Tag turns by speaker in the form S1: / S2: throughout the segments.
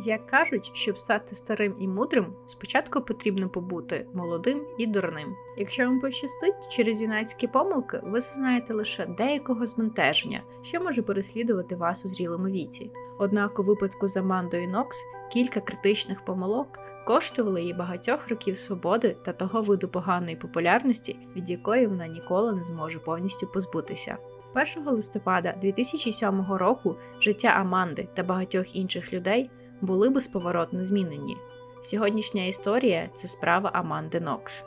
S1: Як кажуть, щоб стати старим і мудрим, спочатку потрібно побути молодим і дурним. Якщо вам пощастить, через юнацькі помилки ви зазнаєте лише деякого збентеження, що може переслідувати вас у зрілому віці. Однак у випадку з Амандою Нокс кілька критичних помилок коштували їй багатьох років свободи та того виду поганої популярності, від якої вона ніколи не зможе повністю позбутися. 1 листопада 2007 року життя Аманди та багатьох інших людей були безповоротно змінені. Сьогоднішня історія це справа Аманди Нокс.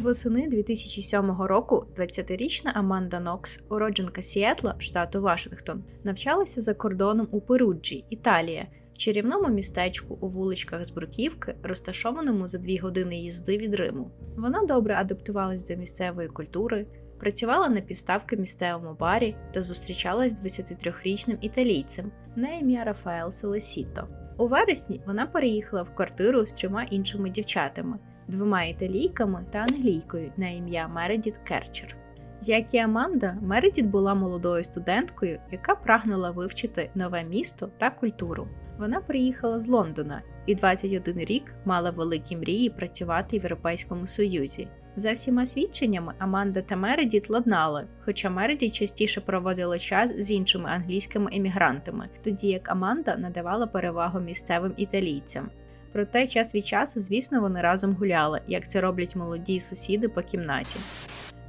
S1: Восени 2007 року 20-річна Аманда Нокс, уродженка Сіетла, штату Вашингтон, навчалася за кордоном у Перуджі, Італія, чарівному містечку у вуличках з Бруківки, розташованому за дві години їзди від Риму. Вона добре адаптувалась до місцевої культури, працювала на півставки в місцевому барі та зустрічалась з 23-річним італійцем на ім'я Рафаел Солесіто. У вересні вона переїхала в квартиру з трьома іншими дівчатами, двома італійками та англійкою на ім'я Мередіт Керчер. Як і Аманда, Мередіт була молодою студенткою, яка прагнула вивчити нове місто та культуру. Вона приїхала з Лондона і 21 рік мала великі мрії працювати в Європейському Союзі. За всіма свідченнями, Аманда та Мередіт ладнали, хоча Мередіт частіше проводила час з іншими англійськими емігрантами, тоді як Аманда надавала перевагу місцевим італійцям. Проте час від часу, звісно, вони разом гуляли, як це роблять молоді сусіди по кімнаті.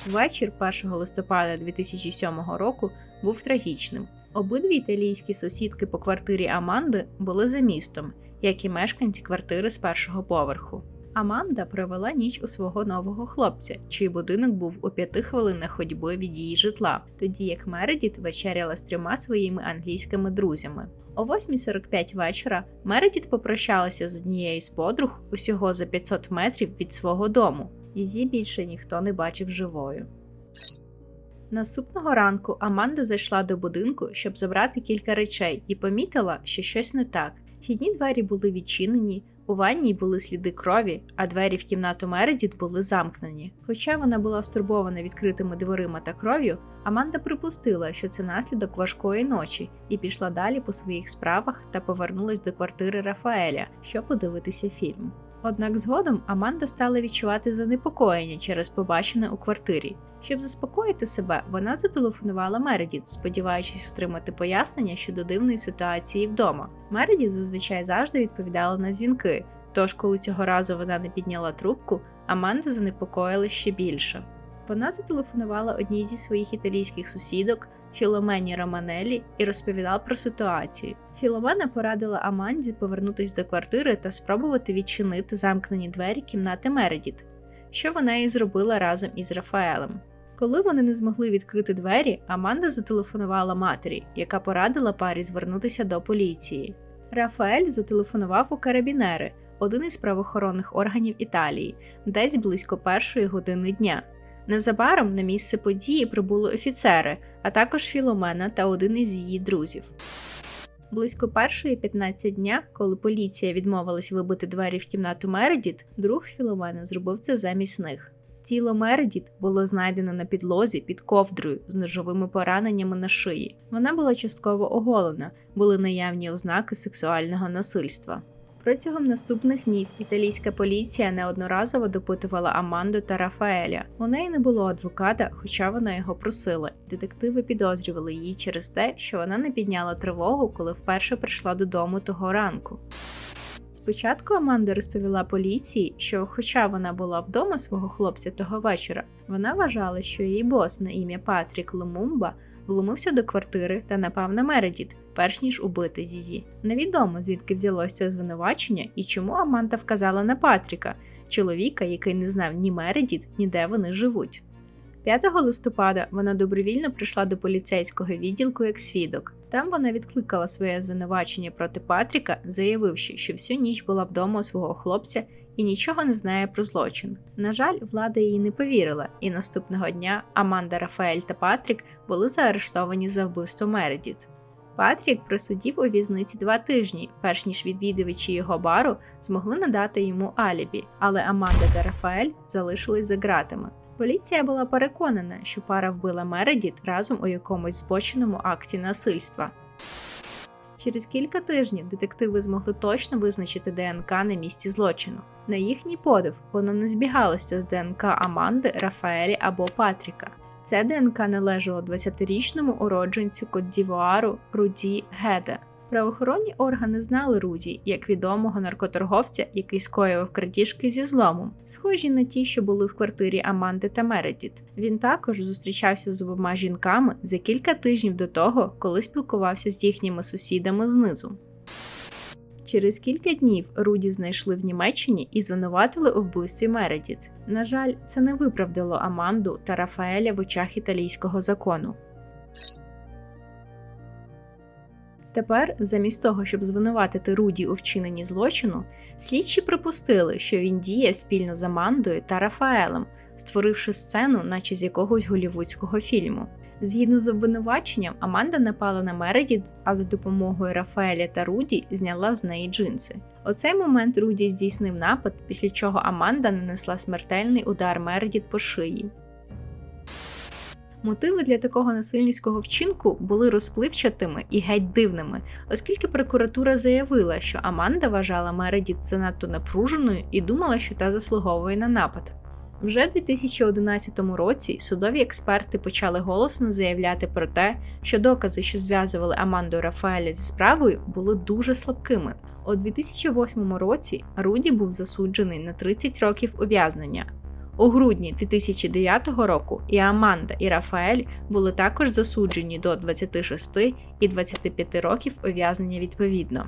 S1: Вечір 1 листопада 2007 року був трагічним. Обидві італійські сусідки по квартирі Аманди були за містом, як і мешканці квартири з першого поверху. Аманда провела ніч у свого нового хлопця, чий будинок був у п'яти хвилинах ходьби від її житла, тоді як Мередіт вечеряла з трьома своїми англійськими друзями. О 8.45 вечора Мередіт попрощалася з однією з подруг усього за 500 метрів від свого дому. Її більше ніхто не бачив живою. Наступного ранку Аманда зайшла до будинку, щоб забрати кілька речей, і помітила, що щось не так. Вхідні двері були відчинені, у ванній були сліди крові, а двері в кімнату Мередіт були замкнені. Хоча вона була стурбована відкритими дверима та кров'ю, Аманда припустила, що це наслідок важкої ночі, і пішла далі по своїх справах та повернулась до квартири Рафаеля, щоб подивитися фільм. Однак згодом Аманда стала відчувати занепокоєння через побачене у квартирі. Щоб заспокоїти себе, вона зателефонувала Мередіт, сподіваючись отримати пояснення щодо дивної ситуації вдома. Мередіт зазвичай завжди відповідала на дзвінки, тож, коли цього разу вона не підняла трубку, Аманда занепокоїла ще більше. Вона зателефонувала одній зі своїх італійських сусідок Філомені Романелі і розповідала про ситуацію. Філомена порадила Аманді повернутися до квартири та спробувати відчинити замкнені двері кімнати Мередіт, що вона і зробила разом із Рафаелем. Коли вони не змогли відкрити двері, Аманда зателефонувала матері, яка порадила парі звернутися до поліції. Рафаель зателефонував у карабінери, один із правоохоронних органів Італії, десь близько першої години дня. Незабаром на місце події прибули офіцери, а також Філомена та один із її друзів. Близько першої 15 дня, коли поліція відмовилась вибити двері в кімнату Мередіт, друг Філомена зробив це замість них. Тіло Мередіт було знайдено на підлозі під ковдрою з ножовими пораненнями на шиї. Вона була частково оголена, були наявні ознаки сексуального насильства. Протягом наступних днів італійська поліція неодноразово допитувала Аманду та Рафаеля. У неї не було адвоката, хоча вона його просила. Детективи підозрювали її через те, що вона не підняла тривогу, коли вперше прийшла додому того ранку. Спочатку Аманда розповіла поліції, що, хоча вона була вдома свого хлопця того вечора, вона вважала, що її бос на ім'я Патрік Лумумба вломився до квартири та напав на Мередіт, перш ніж убити її. Невідомо звідки взялося звинувачення і чому Аманда вказала на Патріка, чоловіка, який не знав ні Мередіт, ні де вони живуть. 5 листопада вона добровільно прийшла до поліцейського відділку як свідок. Там вона відкликала своє звинувачення проти Патріка, заявивши, що всю ніч була вдома у свого хлопця і нічого не знає про злочин. На жаль, влада їй не повірила, і наступного дня Аманда Рафаель та Патрік були заарештовані за вбивство Мередіт. Патрік просидів у в'язниці два тижні, перш ніж відвідувачі його бару змогли надати йому алібі, але Аманда та Рафаель залишились за ґратами. Поліція була переконана, що пара вбила Мередіт разом у якомусь збоченому акті насильства. Через кілька тижнів детективи змогли точно визначити ДНК на місці злочину. На їхній подив воно не збігалося з ДНК Аманди, Рафаелі або Патріка. Це ДНК належало 20-річному уродженцю Кот-Дівуару Руді Геде. Правоохоронні органи знали Руді як відомого наркоторговця, який скоював крадіжки зі зломом, схожі на ті, що були в квартирі Аманди та Мередіт. Він також зустрічався з обома жінками за кілька тижнів до того, коли спілкувався з їхніми сусідами знизу. Через кілька днів Руді знайшли в Німеччині і звинуватили у вбивстві Мередіт. На жаль, це не виправдало Аманду та Рафаеля в очах італійського закону. Тепер, замість того, щоб звинуватити Руді у вчиненні злочину, слідчі припустили, що він діє спільно з Амандою та Рафаелем, створивши сцену, наче з якогось голівудського фільму. Згідно з обвинуваченням, Аманда напала на Мередіт, а за допомогою Рафаеля та Руді зняла з неї джинси. У цей момент Руді здійснив напад, після чого Аманда нанесла смертельний удар Мередіт по шиї. Мотиви для такого насильницького вчинку були розпливчатими і геть дивними, оскільки прокуратура заявила, що Аманда вважала Мередіт занадто напруженою і думала, що та заслуговує на напад. Вже у 2011 році судові експерти почали голосно заявляти про те, що докази, що зв'язували Аманду Рафаеля зі справою, були дуже слабкими. У 2008 році Руді був засуджений на 30 років ув'язнення. У грудні 2009 року і Аманда, і Рафаель були також засуджені до 26 і 25 років ув'язнення відповідно.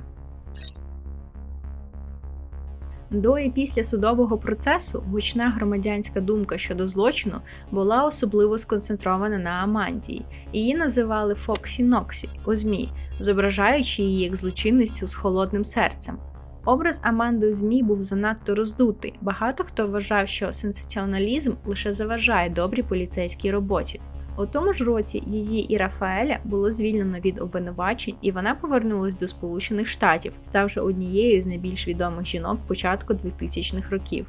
S1: До і після судового процесу гучна громадянська думка щодо злочину була особливо сконцентрована на Амандії. Її називали Фоксі Ноксі у ЗМІ, зображаючи її як злочинницю з холодним серцем. Образ Аманди ЗМІ був занадто роздутий. Багато хто вважав, що сенсаціоналізм лише заважає добрій поліцейській роботі. У тому ж році її і Рафаеля було звільнено від обвинувачень, і вона повернулась до Сполучених Штатів, ставши однією з найбільш відомих жінок початку 2000-х років.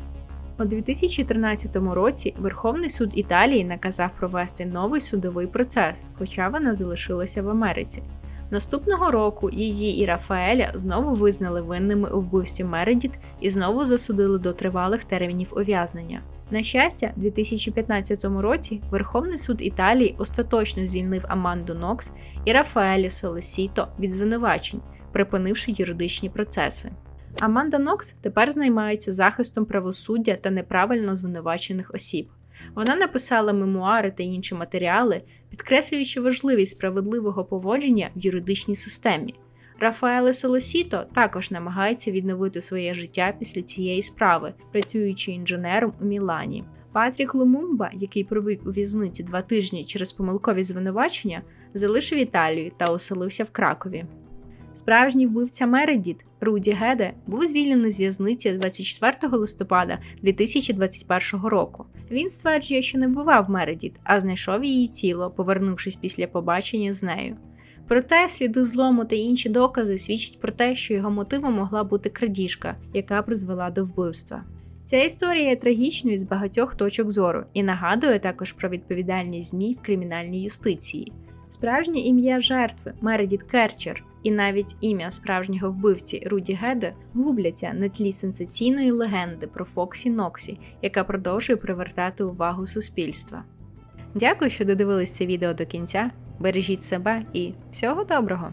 S1: У 2013 році Верховний суд Італії наказав провести новий судовий процес, хоча вона залишилася в Америці. Наступного року її і Рафаеля знову визнали винними у вбивстві Мередіт і знову засудили до тривалих термінів ув'язнення. На щастя, у 2015 році Верховний суд Італії остаточно звільнив Аманду Нокс і Рафаелі Солесіто від звинувачень, припинивши юридичні процеси. Аманда Нокс тепер займається захистом правосуддя та неправильно звинувачених осіб. Вона написала мемуари та інші матеріали, підкреслюючи важливість справедливого поводження в юридичній системі. Рафаеле Солосіто також намагається відновити своє життя після цієї справи, працюючи інженером у Мілані. Патрік Лумумба, який провів у в'язниці два тижні через помилкові звинувачення, залишив Італію та оселився в Кракові. Справжній вбивця Мередіт Руді Геде був звільнений з в'язниці 24 листопада 2021 року. Він стверджує, що не вбивав Мередіт, а знайшов її тіло, повернувшись після побачення з нею. Проте сліди злому та інші докази свідчать про те, що його мотивом могла бути крадіжка, яка призвела до вбивства. Ця історія є трагічною з багатьох точок зору і нагадує також про відповідальність ЗМІ в кримінальній юстиції. Справжнє ім'я жертви Мередіт Керчер і навіть ім'я справжнього вбивці Руді Геде губляться на тлі сенсаційної легенди про Фоксі Ноксі, яка продовжує привертати увагу суспільства. Дякую, що додивились це відео до кінця. Бережіть себе і всього доброго!